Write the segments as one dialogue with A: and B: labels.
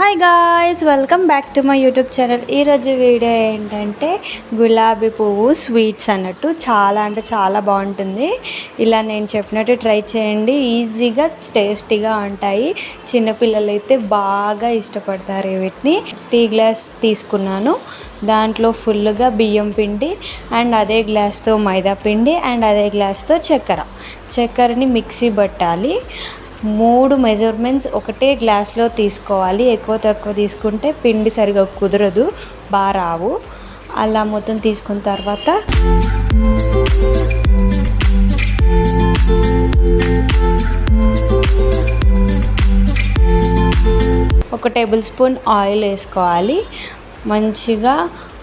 A: Hi guys welcome back to my YouTube channel ఈరోజు video ఏంటంటే గులాబీ పువ్వు స్వీట్స్ అన్నట్టు చాలా అంటే చాలా బాగుంటుంది. ఇలా నేను చెప్పినట్టు ట్రై చేయండి. ఈజీగా టేస్టీగా ఉంటాయి. చిన్నపిల్లలు అయితే బాగా ఇష్టపడతారు వీటిని. టీ గ్లాస్ తీసుకున్నాను. దాంట్లో ఫుల్గా బియ్యం పిండి అండ్ అదే గ్లాస్తో మైదా పిండి అండ్ అదే గ్లాస్తో చక్కెర. చక్కెరని మిక్సీ పట్టాలి. మూడు మెజర్మెంట్స్ ఒకటే గ్లాస్లో తీసుకోవాలి. ఎక్కువ తక్కువ తీసుకుంటే పిండి సరిగా కుదరదు బాగా రావు. అలా మొత్తం తీసుకున్న తర్వాత ఒక టేబుల్ స్పూన్ ఆయిల్ వేసుకోవాలి. మంచిగా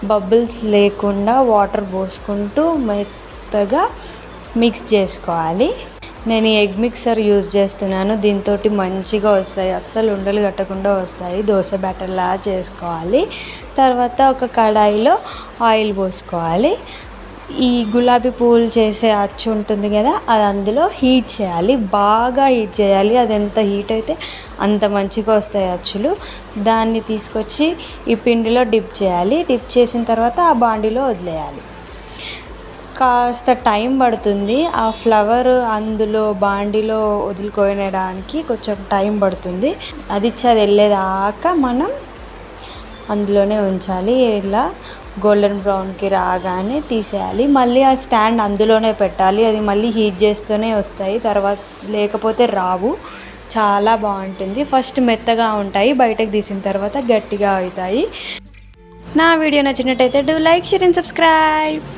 A: బబుల్స్ లేకుండా వాటర్ పోసుకుంటూ మెత్తగా మిక్స్ చేసుకోవాలి. నేను ఎగ్ మిక్సర్ యూజ్ చేస్తున్నాను. దీంతో మంచిగా వస్తాయి. అస్సలు ఉండలు కట్టకుండా వస్తాయి. దోశ బ్యాటర్లా చేసుకోవాలి. తర్వాత ఒక కడాయిలో ఆయిల్ పోసుకోవాలి. ఈ గులాబీ పువ్వులు చేసే అచ్చు ఉంటుంది కదా అది అందులో హీట్ చేయాలి. బాగా హీట్ చేయాలి. అది ఎంత హీట్ అయితే అంత మంచిగా వస్తాయి అచ్చులు. దాన్ని తీసుకొచ్చి ఈ పిండిలో డిప్ చేయాలి. డిప్ చేసిన తర్వాత ఆ బాండిలో వదిలేయాలి. కాస్త టైం పడుతుంది. ఆ ఫ్లవర్ అందులో బాండిలో వదులుకోవడానికి కొంచెం టైం పడుతుంది. అది ఇచ్చేది వెళ్ళేదాకా మనం అందులోనే ఉంచాలి. ఇలా గోల్డెన్ బ్రౌన్కి రాగానే తీసేయాలి. మళ్ళీ ఆ స్టాండ్ అందులోనే పెట్టాలి. అది మళ్ళీ హీట్ చేస్తూనే వస్తాయి. తర్వాత లేకపోతే రావు. చాలా బాగుంటుంది. ఫస్ట్ మెత్తగా ఉంటాయి. బయటకు తీసిన తర్వాత గట్టిగా అవుతాయి. నా వీడియో నచ్చినట్టయితే do like share and subscribe.